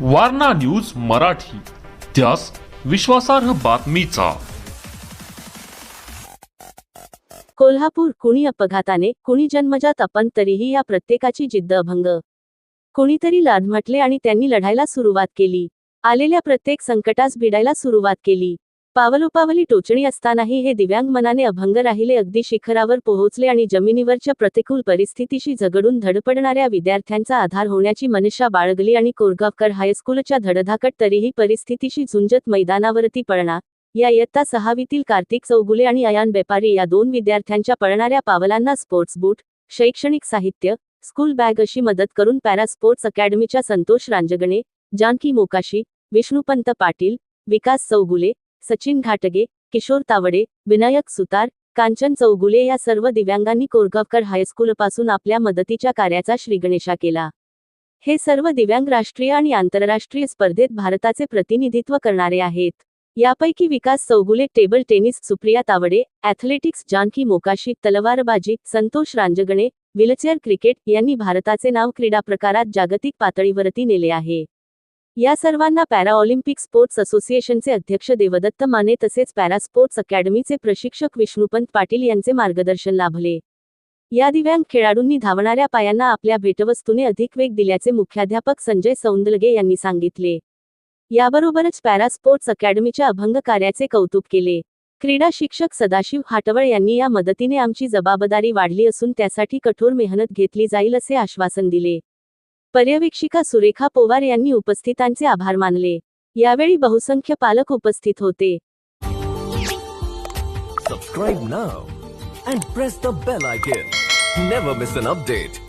Warna news Marathi. त्यास विश्वासार्ह बातमीचा. कोल्हापूर कुणी अपघाताने कुणी जन्मजात आपण तरीही या प्रत्येकाची जिद्द अभंग. कुणीतरी लाद म्हटले आणि त्यांनी लढायला सुरुवात केली. आलेल्या प्रत्येक संकटास भिडायला सुरुवात केली. पावलोपावली टोचणी असतानाही हे दिव्यांग मनाने अभंग राहिले अगदी शिखरावर पोहोचले आणि जमिनीवरच्या प्रतिकूल परिस्थितीशी झगडून धडपडणाऱ्या विद्यार्थ्यांचा आधार होण्याची मनीषा बाळगली आणि कोरगावकर हायस्कूलच्या धडधाकट तरीही परिस्थितीशी झुंजत मैदानावरती पळणा. या इयत्ता सहावीतील कार्तिक चौगुले आणि अयान बेपारी या दोन विद्यार्थ्यांच्या पळणाऱ्या पावलांना स्पोर्ट्स बूट शैक्षणिक साहित्य स्कूल बॅग अशी मदत करून पॅरा स्पोर्ट्स अकॅडमीच्या संतोष रांजगणे जानकी मोकाशी विष्णुपंत पाटील विकास चौगुले सचिन घाटगे किशोर तावडे विनायक सुतार कांचन चौगुले या सर्व दिव्यांगांनी कोरगावकर हायस्कूलपासून आपल्या मदतीच्या कार्याचा श्रीगणेशा केला. हे सर्व दिव्यांग राष्ट्रीय आणि आंतरराष्ट्रीय स्पर्धेत भारताचे प्रतिनिधित्व करणारे आहेत. यापैकी Vikas Chougule table tennis Supriya Tawde athletics Janaki Mokashi तलवारबाजी संतोष रांजगणे व्हीलचेअर क्रिकेट यांनी भारताचे नाव क्रीडा प्रकारात जागतिक पातळीवरती नेले आहे. या सर्वांना पॅराऑलिम्पिक स्पोर्ट्स असोसिएशनचे अध्यक्ष देवदत्त माने तसेच पॅरा स्पोर्ट्स अकॅडमीचे प्रशिक्षक विष्णुपंत पाटील यांचे मार्गदर्शन लाभले. या दिव्यांग खेळाडूंनी धावणाऱ्या पायांना आपल्या भेटवस्तूने अधिक वेग दिल्याचे मुख्याध्यापक संजय सौंदलगे यांनी सांगितले. याबरोबरच पॅरा स्पोर्ट्स अकॅडमीच्या अभंग कार्याचे कौतुक केले. क्रीडा शिक्षक सदाशिव हाटवळ यांनी या मदतीने आमची जबाबदारी वाढली असून त्यासाठी कठोर मेहनत घेतली जाईल असे आश्वासन दिले. पर्यवेक्षिका सुरेखा पोवार यांनी उपस्थितांचे आभार मानले यावेळी बहुसंख्य पालक उपस्थित होते Subscribe now and press the bell icon. Never miss an update.